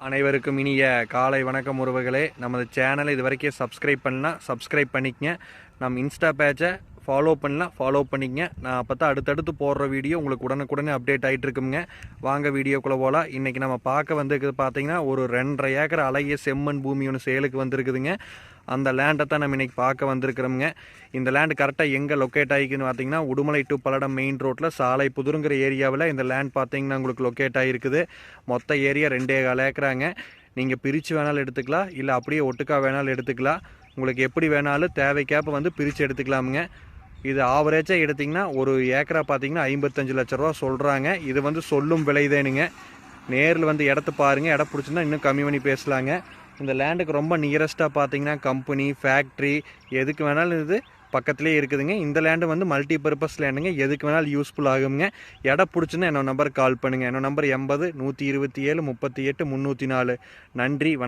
அனைவருக்கும் இனிய காலை வணக்கம் உறவுகளே. நமது சேனலை இது வரைக்கும் சப்ஸ்கிரைப் பண்ணால் சப்ஸ்கிரைப் பண்ணிக்கங்க. நம் இன்ஸ்டா பேஜை ஃபாலோ பண்ணலாம் ஃபாலோ பண்ணிக்கங்க. நான் அப்போ தான் அடுத்தடுத்து போடுற வீடியோ உங்களுக்கு உடனுக்குடனே அப்டேட் ஆகிட்டு இருக்குங்க வாங்க வீடியோக்குள்ளே போகலாம் இன்றைக்கி நம்ம பார்க்க வந்துருக்குது பார்த்தீங்கன்னா ஒரு ரெண்டரை ஏக்கர் அழகிய செம்மண் பூமி ஒன்று சேலுக்கு வந்திருக்குதுங்க. அந்த லேண்டை தான் நம்ம இன்றைக்கி பார்க்க வந்திருக்கிறோமுங்க. இந்த லேண்டு கரெக்டாக எங்கே லொக்கேட் ஆகிக்குன்னு பார்த்தீங்கன்னா உடுமலை டு பல்லடம் மெயின் ரோட்டில் சாலை புதுருங்கிற ஏரியாவில் இந்த லேண்ட் பார்த்தீங்கன்னா உங்களுக்கு லொக்கேட் ஆகிருக்குது. மொத்த ஏரியா ரெண்டே கால் ஏக்கராங்க. நீங்கள் பிரித்து வேணாலும் எடுத்துக்கலாம். இல்லை அப்படியே ஒட்டுக்கா வேணாலும் எடுத்துக்கலாம். உங்களுக்கு எப்படி வேணாலும் தேவைக்கேப்ப வந்து பிரித்து எடுத்துக்கலாமுங்க. இது ஆவரேஜாக எடுத்திங்கன்னா ஒரு ஏக்கரா பார்த்தீங்கன்னா ஐம்பத்தஞ்சு லட்ச ரூபா சொல்கிறாங்க இது வந்து சொல்லும் விலைதேனுங்க. நேரில் வந்து இடத்த பாருங்கள் இடம் பிடிச்சிருந்தா இன்னும் கம்மி பண்ணி பேசலாங்க. இந்த லேண்டுக்கு ரொம்ப நியரஸ்ட்டாக பார்த்தீங்கன்னா கம்பெனி ஃபேக்ட்ரி எதுக்கு வேணாலும் இது பக்கத்துலேயே இருக்குதுங்க. இந்த லேண்டு வந்து மல்டி பர்பஸ் லேண்டுங்க எதுக்கு வேணாலும் யூஸ்ஃபுல் ஆகுங்க இடம் பிடிச்சுன்னா என்னோட நம்பருக்கு கால் பண்ணுங்கள் என்னோட நம்பர் எண்பது நூற்றி இருபத்தி ஏழு முப்பத்தி எட்டு முந்நூற்றி நாலு. நன்றி வணக்கம்.